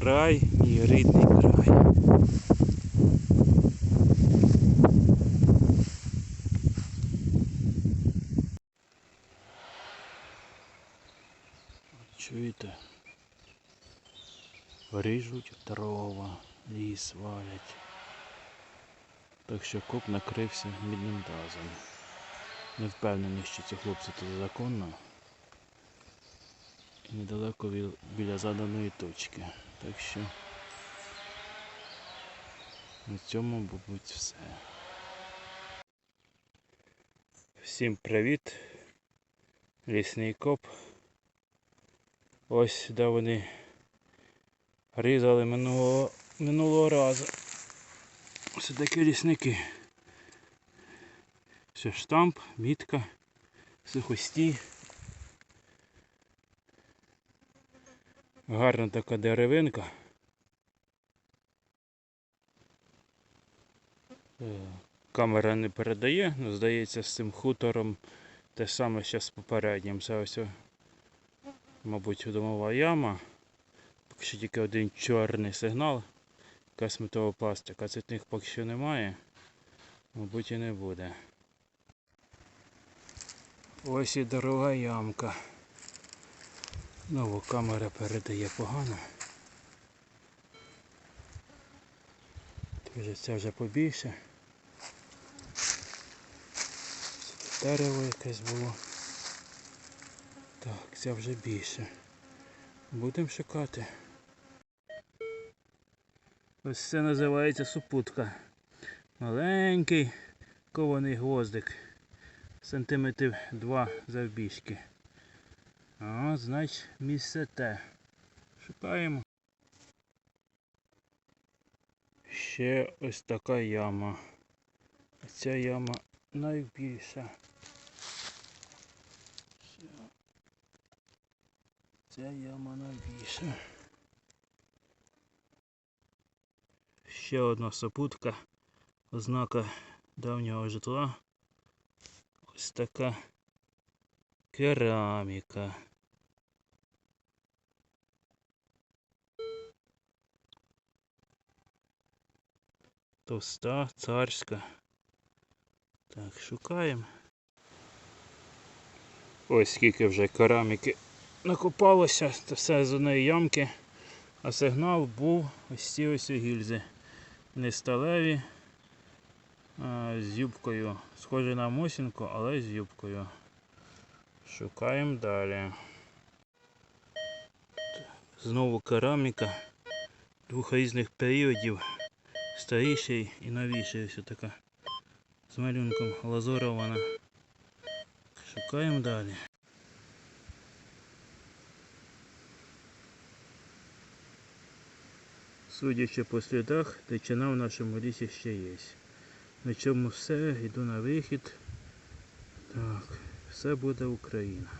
край, мій рідний край. Чуєте? Ріжуть дрова, ліс валять. Так що коп накрився мідним тазом. Не впевнений, що ці хлопці тут законно. І недалеко біля заданої точки. Так що на цьому, мабуть, все. Всім привіт. Лісний коп. Ось де вони різали минулого, минулого разу. Ось такі лісники. Все штамп, мітка, сухості. Гарна така деревинка. Е, Камера не передає, але здається з цим хутором те саме що з попереднім. Це ось, мабуть, домова яма. Поки що тільки один чорний сигнал. Якась металопластика. Цвітних поки що немає. Мабуть і не буде. Ось і дорога ямка. Знову камера передає погано. Вже це вже побільше. Дерево якесь було. Так, це вже більше. Будемо шукати. Ось це називається супутка. Маленький кований гвоздик. Сантиметрів два завбільшки. А, значить місце те. Шукаємо. Ще ось така яма. Ця яма найбільша. Ця яма найбільша. Ще одна сопутка. Ознака давнього житла. Ось така кераміка. Товста, царська. Так, шукаємо. Ось скільки вже кераміки накопалося, це все з одної ямки. А сигнал був ось ці ось гільзи. Не сталеві, а з юбкою. Схожі на мосінку, але з юбкою. Шукаємо далі. Знову кераміка двох різних періодів. Старіший і новіший ось така. З малюнком лазурована. Шукаємо далі. Судячи по слідах, дичина в нашому лісі ще є. На цьому все, йду на вихід. Так, все буде Україна.